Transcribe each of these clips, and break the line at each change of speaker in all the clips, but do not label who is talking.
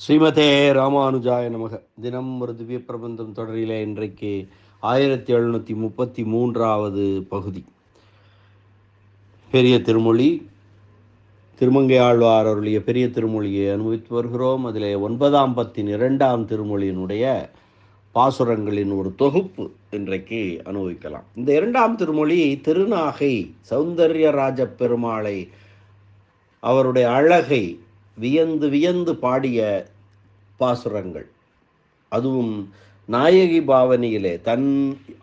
ஸ்ரீமதே ராமானுஜாய நமக. தினம் ஒரு திவ்ய பிரபந்தம் தொடரிலே இன்றைக்கு ஆயிரத்தி எழுநூற்றி முப்பத்தி மூன்றாவது பகுதி. பெரிய திருமொழி திருமங்கை ஆழ்வார் அருளிய பெரிய திருமொழியை அனுபவித்து வருகிறோம். அதிலே ஒன்பதாம் பத்தின் இரண்டாம் திருமொழியினுடைய பாசுரங்களின் ஒரு தொகுப்பு இன்றைக்கு அனுபவிக்கலாம். இந்த இரண்டாம் திருமொழி திருநாகை சௌந்தர்யராஜ பெருமாளை அவருடைய அழகை வியந்து வியந்து பாடிய பாசுரங்கள். அதுவும் நாயகி பாவனையிலே தன்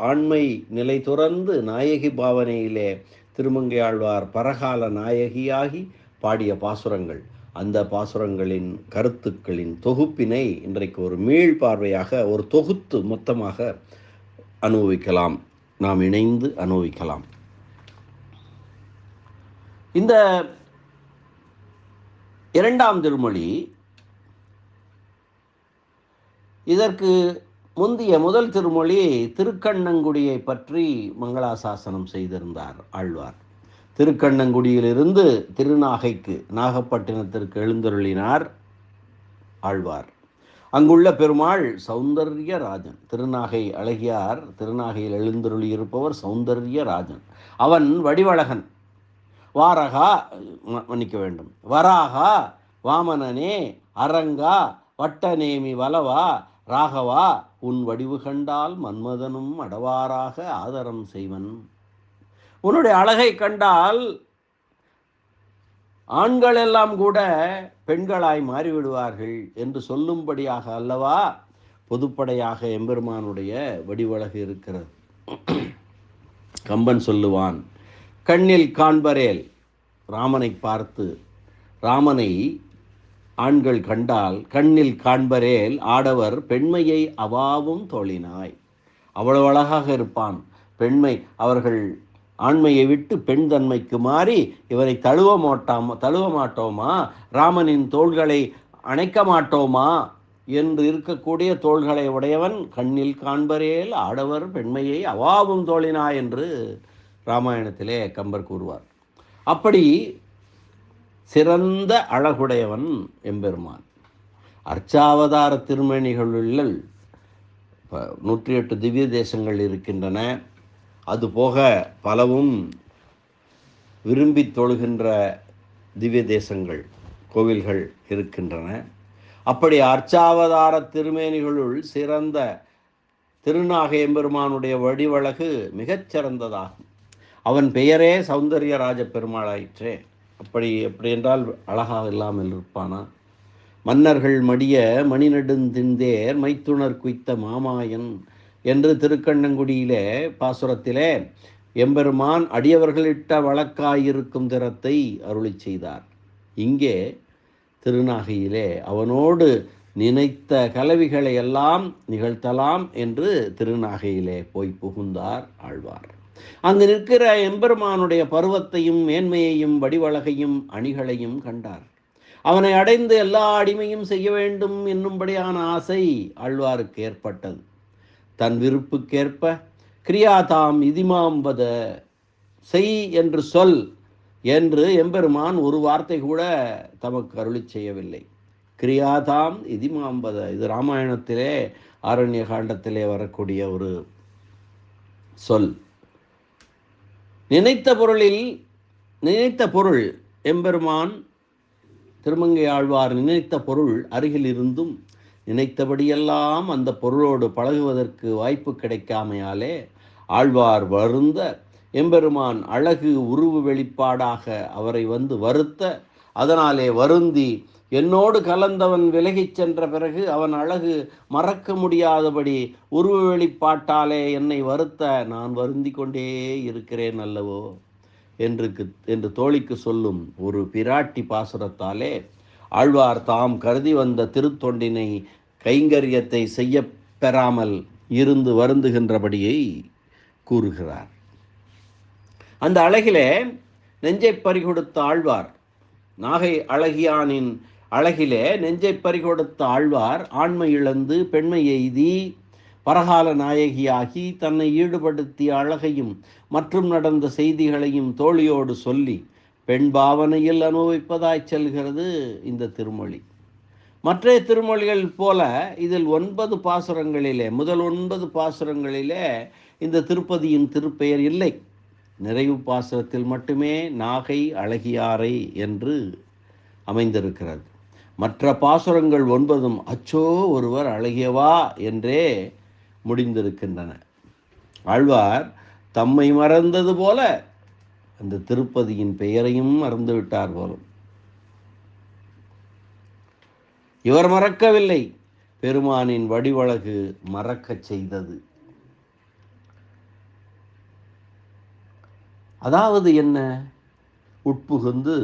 ஆண்மை நிலை துறந்து நாயகி பாவனையிலே திருமங்கையாழ்வார் பரகால நாயகியாகி பாடிய பாசுரங்கள். அந்த பாசுரங்களின் கருத்துக்களின் தொகுப்பினை இன்றைக்கு ஒரு மீள் பார்வையாக ஒரு தொகுத்து மொத்தமாக அனுபவிக்கலாம். நாம் இணைந்து அனுபவிக்கலாம். இந்த இரண்டாம் திருமொழி. இதற்கு முந்தைய முதல் திருமொழி திருக்கண்ணங்குடியை பற்றி மங்களாசாசனம் செய்திருந்தார் ஆழ்வார். திருக்கண்ணங்குடியிலிருந்து திருநாகைக்கு நாகப்பட்டினத்திற்கு எழுந்தருளினார் ஆழ்வார். அங்குள்ள பெருமாள் சௌந்தர்ய ராஜன் திருநாகை அழகியார் திருநாகையில் எழுந்தருளி இருப்பவர் அவன் வடிவழகன். வாரகா மன்னிக்க வேண்டும். வராகா வாமனனே அரங்கா வட்டநேமி வலவா ராகவா உன் வடிவு கண்டால் மன்மதனும் அடவாராக ஆதரம் செய்வன். உன்னுடைய அழகை கண்டால் ஆண்கள் எல்லாம் கூட பெண்களாய் மாறிவிடுவார்கள் என்று சொல்லும்படியாக அல்லவா? பொதுப்படையாக எம்பெருமானுடைய வடிவழகு இருக்கிறது. கம்பன் சொல்லுவான் கண்ணில் காண்பரேல். ராமனை பார்த்து ராமனை ஆண்கள் கண்டால் கண்ணில் காண்பரேல் ஆடவர் பெண்மையை அவாவும் தோழினாய் அவ்வளவு அழகாக இருப்பான். பெண்மை அவர்கள் ஆண்மையை விட்டு பெண் தன்மைக்கு மாறி இவரை தழுவ மாட்டாம தழுவ மாட்டோமா? ராமனின் தோள்களை அணைக்க மாட்டோமா? என்று இருக்கக்கூடிய தோள்களை உடையவன் கண்ணில் காண்பரேல் ஆடவர் பெண்மையை அவாவும் தோழினா என்று ராமாயணத்திலே கம்பர் கூறுவார். அப்படி சிறந்த அழகுடையவன் எம்பெருமான். அர்ச்சாவதார திருமணிகளுள் நூற்றி எட்டு திவ்ய தேசங்கள் இருக்கின்றன. அதுபோக பலவும் விரும்பி தொழுகின்ற திவ்ய தேசங்கள் கோவில்கள் இருக்கின்றன. அப்படி அர்ச்சாவதார திருமேனிகளுள் சிறந்த திருநாக எம்பெருமானுடைய வடிவழகு மிகச் சிறந்ததாகும் அவன் பெயரே சௌந்தர்யராஜ பெருமாளாயிற்றே அப்படி எப்படி என்றால் அழகாக இல்லாமல் இருப்பானா? மன்னர்கள் மடிய மணிநெடுந்திந்தேர் மைத்துணர் குய்த்த மாமாயன் என்று திருக்கண்ணங்குடியிலே பாசுரத்திலே எம்பெருமான் அடியவர்களிட்ட வழக்காயிருக்கும் திறத்தை அருளி செய்தார். இங்கே திருநாகையிலே அவனோடு நினைத்த கலவிகளை எல்லாம் நிகழ்த்தலாம் என்று திருநாகையிலே போய் புகுந்தார் ஆழ்வார். அங்கு நிற்கிற எம்பெருமானுடைய பருவத்தையும் மேன்மையையும் வடிவழகையும் அணிகளையும் கண்டார். அவனை அடைந்து எல்லா அடிமையும் செய்ய வேண்டும் என்னும்படியான ஆசை ஆழ்வாருக்கு ஏற்பட்டது. தன் விருப்புக்கேற்ப கிரியாதாம் இதிமாம்பத செய் என்று சொல் என்று எம்பெருமான் ஒரு வார்த்தை கூட தமக்கு அருளி செய்யவில்லை. கிரியாதாம் இதிமாம்பத இது ராமாயணத்திலே ஆரண்ய காண்டத்திலே வரக்கூடிய ஒரு சொல். நினைத்த பொருளில் நினைத்த பொருள் எம்பெருமான் திருமங்கை ஆழ்வார் நினைத்த பொருள் அருகில் இருந்தும் நினைத்தபடியெல்லாம் அந்த பொருளோடு பழகுவதற்கு வாய்ப்பு கிடைக்காமையாலே ஆழ்வார் வருந்த எம்பெருமான் அழகு உருவு வெளிப்பாடாக அவரை வந்து வருத்த அதனாலே வருந்தி என்னோடு கலந்தவன் விலகிச் சென்ற பிறகு அவன் அழகு மறக்க முடியாதபடி உருவ வெளிப்பாட்டாலே என்னை வருத்த நான் வருந்தி கொண்டே இருக்கிறேன் அல்லவோ? என்று என்று தோழிக்கு சொல்லும் ஒரு பிராட்டி பாசுரத்தாலே ஆழ்வார் தாம் கருதி வந்த திருத்தொண்டினை கைங்கரியத்தை செய்ய பெறாமல் இருந்து வருந்துகின்றபடியை கூறுகிறார். அந்த அழகிலே நெஞ்சை பறிகொடுத்த ஆழ்வார் நாகை அழகியானின் அழகிலே நெஞ்சை பறிகொடுத்த ஆழ்வார் ஆண்மை இழந்து பெண்மை எய்தி பரகால நாயகியாகி தன்னை ஈடுபடுத்திய அழகையும் மற்றும் நடந்த செய்திகளையும் தோழியோடு சொல்லி பெண் பாவனையில் அனுபவிப்பதாய் செல்கிறது இந்த திருமொழி. மற்ற திருமொழிகள் போல இதில் ஒன்பது பாசுரங்களிலே முதல் ஒன்பது பாசுரங்களிலே இந்த திருப்பதியின் திருப்பெயர் இல்லை. நிறைவு பாசுரத்தில் மட்டுமே நாகை அழகியாரை என்று அமைந்திருக்கிறது. மற்ற பாசுரங்கள் ஒன்பதும் அச்சோ ஒருவர் அழகியவா என்றே முடிந்திருக்கின்றன. ஆழ்வார் தம்மை மறந்தது போல அந்த திருப்பதியின் பெயரையும் மறந்துவிட்டார் போலும். இவர் மறக்கவில்லை. பெருமானின் வடிவழகு மறக்கச் செய்தது. அதாவது என்ன? உட்புகுந்து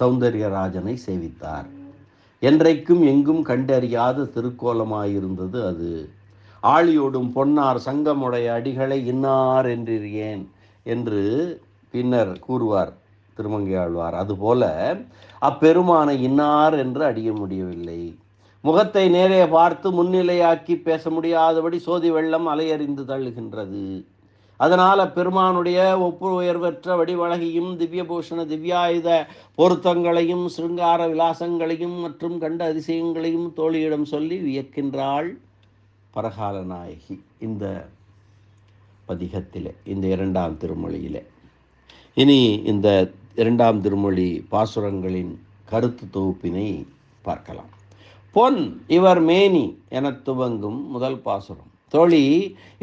சௌந்தர்யராஜனை சேவித்தார். என்றைக்கும் எங்கும் கண்டறியாத திருக்கோலமாயிருந்தது அது. ஆழியோடும் பொன்னார் சங்கமுடைய அடிகளை இன்னார் என்றிருக்கேன் என்று பின்னர் கூறுவார் திருமங்கையாழ்வார் அதுபோல அப்பெருமானை இன்னார் என்று அடிய முடியவில்லை. முகத்தை நேரே பார்த்து முன்னிலையாக்கி பேச முடியாதபடி சோதி வெள்ளம் அலையறிந்து தள்ளுகின்றது. அதனால் பெருமானுடைய ஒப்பு உயர்வற்ற வடிவழகியும் திவ்யபூஷண திவ்யாயுத பொருத்தங்களையும் சிருங்கார விலாசங்களையும் மற்றும் கண்ட அதிசயங்களையும் தோழியிடம் சொல்லி வியக்கின்றாள் பரகால நாயகி இந்த பதிகத்திலே இந்த இரண்டாம் திருமொழியிலே. இனி இந்த இரண்டாம் திருமொழி பாசுரங்களின் கருத்து தொகுப்பினை பார்க்கலாம். பொன் இவர் மேனி என துவங்கும் முதல் பாசுரம். தொழி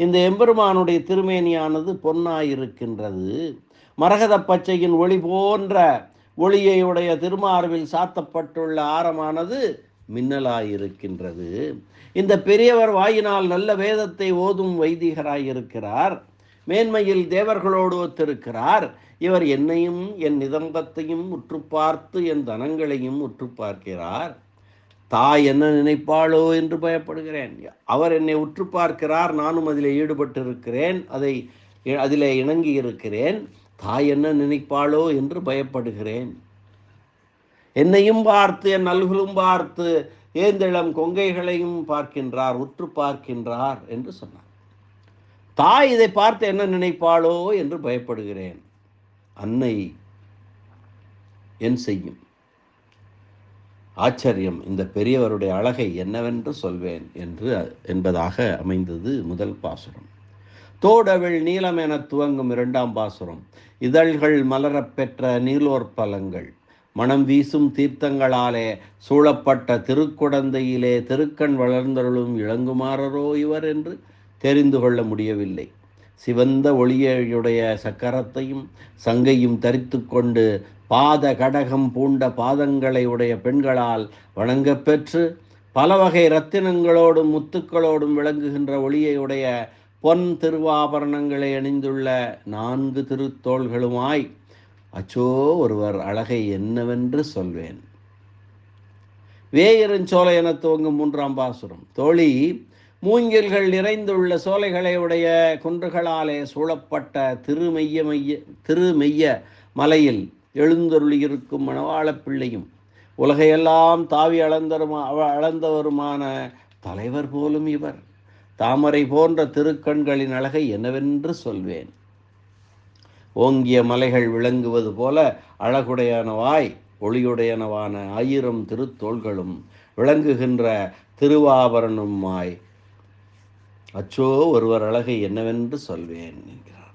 இந்த எம்பெருமானுடைய திருமேனியானது பொன்னாயிருக்கின்றது. மரகத பச்சையின் ஒளி போன்ற ஒளியையுடைய திருமார்பில் சாத்தப்பட்டுள்ள ஆரமானது மின்னலாயிருக்கின்றது. இந்த பெரியவர் வாயினால் நல்ல வேதத்தை ஓதும் வைதிகராயிருக்கிறார். மேன்மையில் தேவர்களோடு ஒத்திருக்கிறார். இவர் என்னையும் என் நிதம்பத்தையும் உற்று பார்த்து என் தனங்களையும் உற்று பார்க்கிறார். தாய் என்ன நினைப்பாளோ என்று பயப்படுகிறேன். அவர் என்னை உற்று பார்க்கிறார் நானும் அதில் ஈடுபட்டிருக்கிறேன் அதை அதில் இணங்கி இருக்கிறேன். தாய் என்ன நினைப்பாளோ என்று பயப்படுகிறேன். என்னையும் பார்த்து என் நல்குலும் பார்த்து ஏந்திளம் கொங்கைகளையும் பார்க்கின்றார் உற்று பார்க்கின்றார் என்று சொன்னார். தாய் இதை பார்த்து என்ன நினைப்பாளோ என்று பயப்படுகிறேன். அன்னை என் செய்யும். ஆச்சரியம். இந்த பெரியவருடைய அழகை என்னவென்று சொல்வேன் என்று என்பதாக அமைந்தது முதல் பாசுரம். தோடவிழ் நீலம் என துவங்கும் இரண்டாம் பாசுரம். இதழ்கள் மலரப் பெற்ற நீலோற்பலங்கள் மனம் வீசும் தீர்த்தங்களாலே சூழப்பட்ட திருக்குடந்தையிலே திருக்கண் வளர்ந்தருளும் இளங்குமாரரோ இவர் என்று தெரிந்து கொள்ள முடியவில்லை. சிவந்த ஒளியுடைய சக்கரத்தையும் சங்கையும் தரித்து கொண்டு பாத கடகம் பூண்ட பாதங்களை உடைய பெண்களால் வணங்கப்பெற்று பல வகை ரத்தினங்களோடும் முத்துக்களோடும் விளங்குகின்ற ஒளியையுடைய பொன் திருவாபரணங்களை அணிந்துள்ள நான்கு திருத்தோள்களுமாய் அச்சோ ஒருவர் அழகை என்னவென்று சொல்வேன். வேயரஞ்சோலை என துவங்கும் மூன்றாம் பாசுரம். தோழி மூங்கில்கள் நிறைந்துள்ள சோலைகளை உடைய குன்றுகளாலே சூழப்பட்ட திருமெய்ய மைய திருமெய்ய மலையில் எழுந்தருளியிருக்கும் மணவாள பிள்ளையும் உலகையெல்லாம் தாவி அளந்தருமா அளந்தவருமான தலைவர் போலும் இவர். தாமரை போன்ற திருக்கண்களின் அழகை என்னவென்று சொல்வேன். ஓங்கிய மலைகள் விளங்குவது போல அழகுடையனவாய் ஒளியுடையனவான ஆயிரம் திருத்தோள்களும் விளங்குகின்ற திருவாபரணமாய் அச்சோ ஒருவர் அழகை என்னவென்று சொல்வேன் என்கிறார்.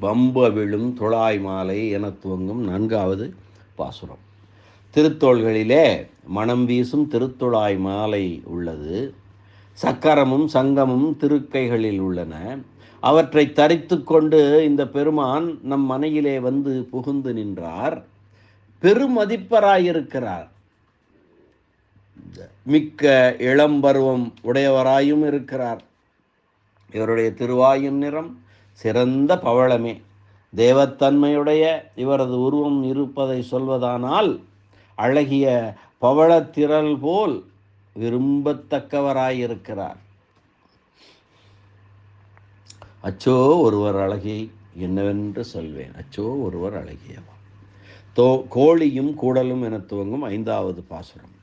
வம்ப விழும் துழாய் மாலை என துவங்கும் நான்காவது பாசுரம். திருத்தோள்களிலே மனம் வீசும் திருத்துழாய் மாலை உள்ளது. சக்கரமும் சங்கமும் திருக்கைகளில் உள்ளன. அவற்றை தரித்து கொண்டு இந்த பெருமான் நம் மனையிலே வந்து புகுந்து நின்றார். பெருமதிப்பராயிருக்கிறார். மிக்க இளம்பருவம் உடையவராயும் இருக்கிறார். இவருடைய திருவாயின் நிறம் சிறந்த பவளமே. தேவத்தன்மையுடைய இவரது உருவம் இருப்பதை சொல்வதானால் அழகிய பவளத்திரல் போல் விரும்பத்தக்கவராயிருக்கிறார். அச்சோ ஒருவர் அழகி என்னவென்று சொல்வேன். அச்சோ ஒருவர் அழகியவா தோ கோழியும் கூடலும் என துவங்கும் ஐந்தாவது பாசுரம்.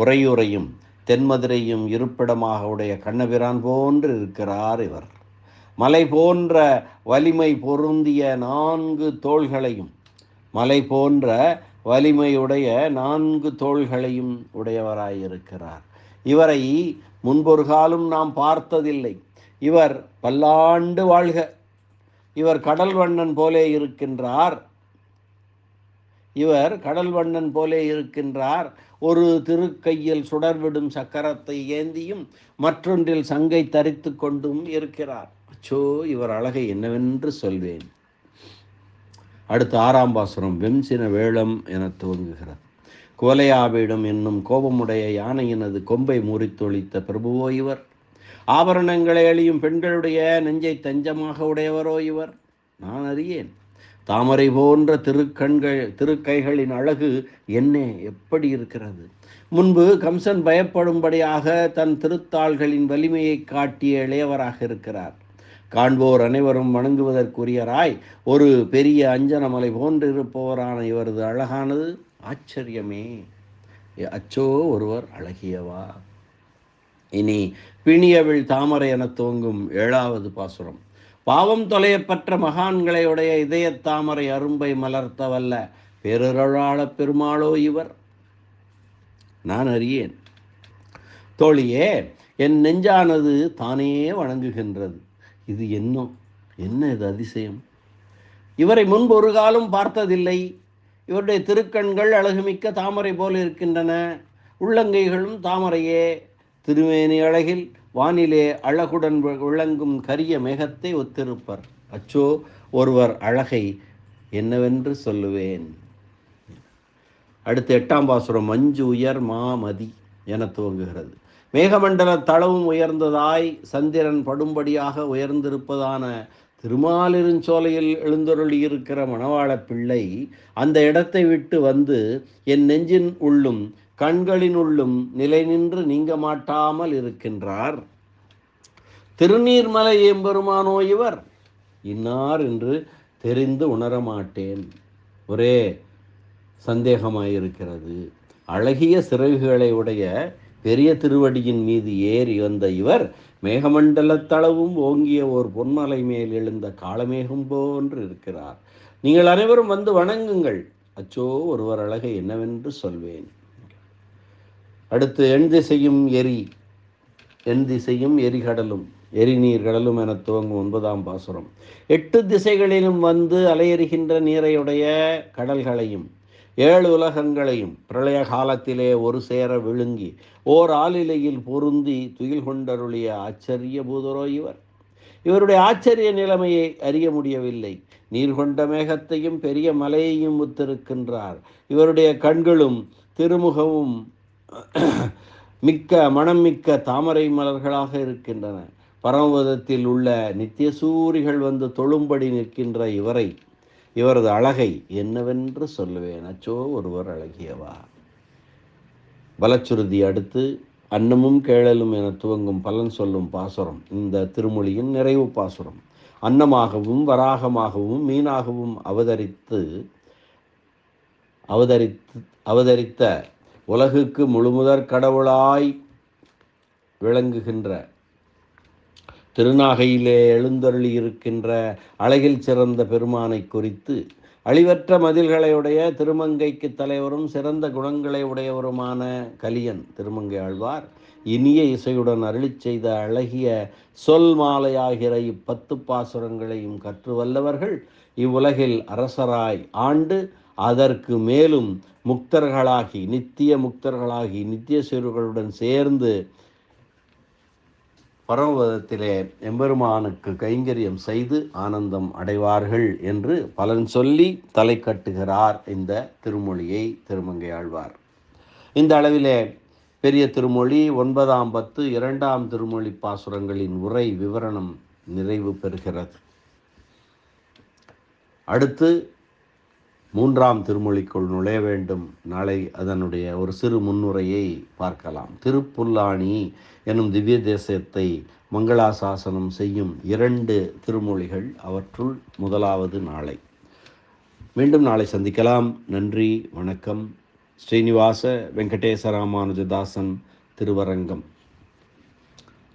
உரையுறையும் தென்மதுரையும் இருப்பிடமாக உடைய கண்ணபிரான் போன்று இருக்கிறார் இவர். மலை போன்ற வலிமை பொருந்திய நான்கு தோள்களையும் மலை போன்ற வலிமையுடைய நான்கு தோள்களையும் உடையவராயிருக்கிறார் இவரை முன்பொரு காலம் நாம் பார்த்ததில்லை. இவர் பல்லாண்டு வாழ்க. இவர் கடல் வண்ணன் போலே இருக்கின்றார். இவர் கடல் வண்ணன் போலே இருக்கின்றார். ஒரு திருக்கையில் சுடர்விடும் சக்கரத்தை ஏந்தியும் மற்றொன்றில் சங்கை தரித்து கொண்டும் இருக்கிறார். அச்சோ இவர் அழகை என்னவென்று சொல்வேன். அடுத்து ஆறாம் பாசுரம் வெம்சின வேளம் என துவங்குகிறது. கோலையாவிடம் என்னும் கோபமுடைய யானையினது கொம்பை முறித்தொழித்த பிரபுவோ இவர்? ஆபரணங்களை அழியும் பெண்களுடைய நெஞ்சை தஞ்சமாக உடையவரோ இவர்? நான் அறியேன் தாமரை போன்ற திருக்கண்கள் திருக்கைகளின் அழகு என்ன? எப்படி இருக்கிறது? முன்பு கம்சன் பயப்படும்படியாக தன் திருத்தாள்களின் வலிமையை காட்டிய இளையவராக இருக்கிறார். காண்போர் அனைவரும் வணங்குவதற்குரியராய் ஒரு பெரிய அஞ்சனமலை போன்றிருப்பவரான இவரது அழகானது ஆச்சரியமே. அச்சோ ஒருவர் அழகியவா? இனி பிணியவிழ் தாமரை என துவங்கும் ஏழாவது பாசுரம். பாவம் தொலையப்பற்ற மகான்களையுடைய இதய இதயத் தாமரை அரும்பை மலர்த்தவல்ல. பெருரழாள பெருமாளோ இவர். நான் அறியேன். தோழியே என் நெஞ்சானது தானே வணங்குகின்றது. இது என்னும் என்ன இது அதிசயம்? இவரை முன்பு ஒரு காலம் பார்த்ததில்லை. இவருடைய திருக்கண்கள் அழகுமிக்க தாமரை போல் இருக்கின்றன. உள்ளங்கைகளும் தாமரையே. திருமேனி அழகில் வானிலே அழகுடன் விளங்கும் கரிய மேகத்தை ஒத்திருப்பர். அச்சோ ஒருவர் அழகை என்னவென்று சொல்லுவேன். அடுத்து எட்டாம் பாசுரம் மஞ்சு உயர் மாமதி என துவங்குகிறது. மேகமண்டல தளவும் உயர்ந்ததாய் சந்திரன் படும்படியாக உயர்ந்திருப்பதான திருமாலிருஞ்சோலையில் எழுந்தொருளியிருக்கிற மணவாள பிள்ளை அந்த இடத்தை விட்டு வந்து என் நெஞ்சின் உள்ளும் கண்களின் உள்ளும் நிலை நின்று நீங்க மாட்டாமல் இருக்கின்றார். திருநீர்மலை எம்பெருமானோ இவர் இன்னார் என்று தெரிந்து உணரமாட்டேன் ஒரே சந்தேகமாயிருக்கிறது. அழகிய சிறகுகளை உடைய பெரிய திருவடியின் மீது ஏறி வந்த இவர் மேகமண்டலத்தளவும் ஓங்கிய ஓர் பொன்மலை மேல் எழுந்த காலமேகம் போன்று இருக்கிறார். நீங்கள் அனைவரும் வந்து வணங்குங்கள். அச்சோ ஒருவர் அழகை என்னவென்று சொல்வேன். அடுத்து எண் திசையும் எரி எண் திசையும் எரிகடலும் எரிநீர் கடலும் என துவங்கும் ஒன்பதாம் பாசுரம். எட்டு திசைகளிலும் வந்து அலையெறிகின்ற நீரையுடைய கடல்களையும் ஏழு உலகங்களையும் பிரளய காலத்திலே ஒரு சேர விழுங்கி ஓர் ஆளிலையில் பொருந்தி துயில் கொண்டருளிய ஆச்சரிய பூதரோ இவர். இவருடைய ஆச்சரிய நிலைமையை அறிய முடியவில்லை. நீர் கொண்ட மேகத்தையும் பெரிய மலையையும் ஒத்திருக்கின்றார் இவருடைய கண்களும் திருமுகமும் மிக்க மனம் மிக்க தாமரை மலர்களாக இருக்கின்றன. பரமபதத்தில் உள்ள நித்தியசூரிகள் வந்து தொழும்படி நிற்கின்ற இவரை இவரது அழகை என்னவென்று சொல்லுவேன். அச்சோ ஒருவர் அழகியவா? பலச்சுருதி அடுத்து அன்னமும் கேழலும் என துவங்கும் பலன் சொல்லும் பாசுரம். இந்த திருமொழியின் நிறைவு பாசுரம். அன்னமாகவும் வராகமாகவும் மீனாகவும் அவதரித்து அவதரித்து அவதரித்த உலகுக்கு முழுமுதற் கடவுளாய் விளங்குகின்ற திருநாகையிலே எழுந்தருளி இருக்கின்ற அழகில் சிறந்த பெருமானை குறித்து அழிவற்ற மதில்களையுடைய திருமங்கைக்கு தலைவரும் சிறந்த குணங்களை உடையவருமான கலியன் திருமங்கை ஆழ்வார் இனிய இசையுடன் அருளிச் செய்த அழகிய சொல் மாலையாகிற இப்பத்து பாசுரங்களையும் கற்று வல்லவர்கள் இவ்வுலகில் அரசராய் ஆண்டு அதற்கு மேலும் முக்தர்களாகி நித்திய முக்தர்களாகி நித்திய சிறுகளுடன் சேர்ந்து பரமபதத்திலே எம்பெருமானுக்கு கைங்கரியம் செய்து ஆனந்தம் அடைவார்கள் என்று பலன் சொல்லி தலை கட்டுகிறார் இந்த திருமொழியை திருமங்கை ஆழ்வார். இந்த அளவிலே பெரிய திருமொழி ஒன்பதாம் பத்து இரண்டாம் திருமொழி பாசுரங்களின் உரை விவரணம் நிறைவு பெறுகிறது. அடுத்து மூன்றாம் திருமொழிக்குள் நுழைய வேண்டும். நாளை அதனுடைய ஒரு சிறு முன்னுரையை பார்க்கலாம். திருப்புல்லாணி எனும் திவ்ய தேசத்தை மங்களாசாசனம் செய்யும் இரண்டு திருமொழிகள் அவற்றுள் முதலாவது நாளை. மீண்டும் நாளை சந்திக்கலாம். நன்றி வணக்கம். ஸ்ரீனிவாச வெங்கடேசராமானுஜதாசன் திருவரங்கம்.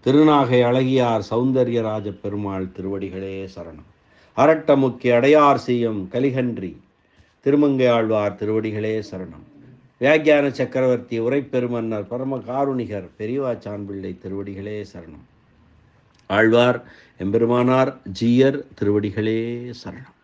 திருநாகை அழகியார் சௌந்தர்யராஜ பெருமாள் திருவடிகளே சரணம். அரட்டமுக்கி அடையார் செய்யும் கலிகன்றி. திருமங்கை ஆழ்வார் திருவடிகளே சரணம். வியாக்கியான சக்கரவர்த்தி உரைப்பெருமன்னர் பரம காருணிகர் பெரியவாச்சான் பிள்ளை திருவடிகளே சரணம். ஆழ்வார் எம்பெருமானார் ஜீயர் திருவடிகளே சரணம்.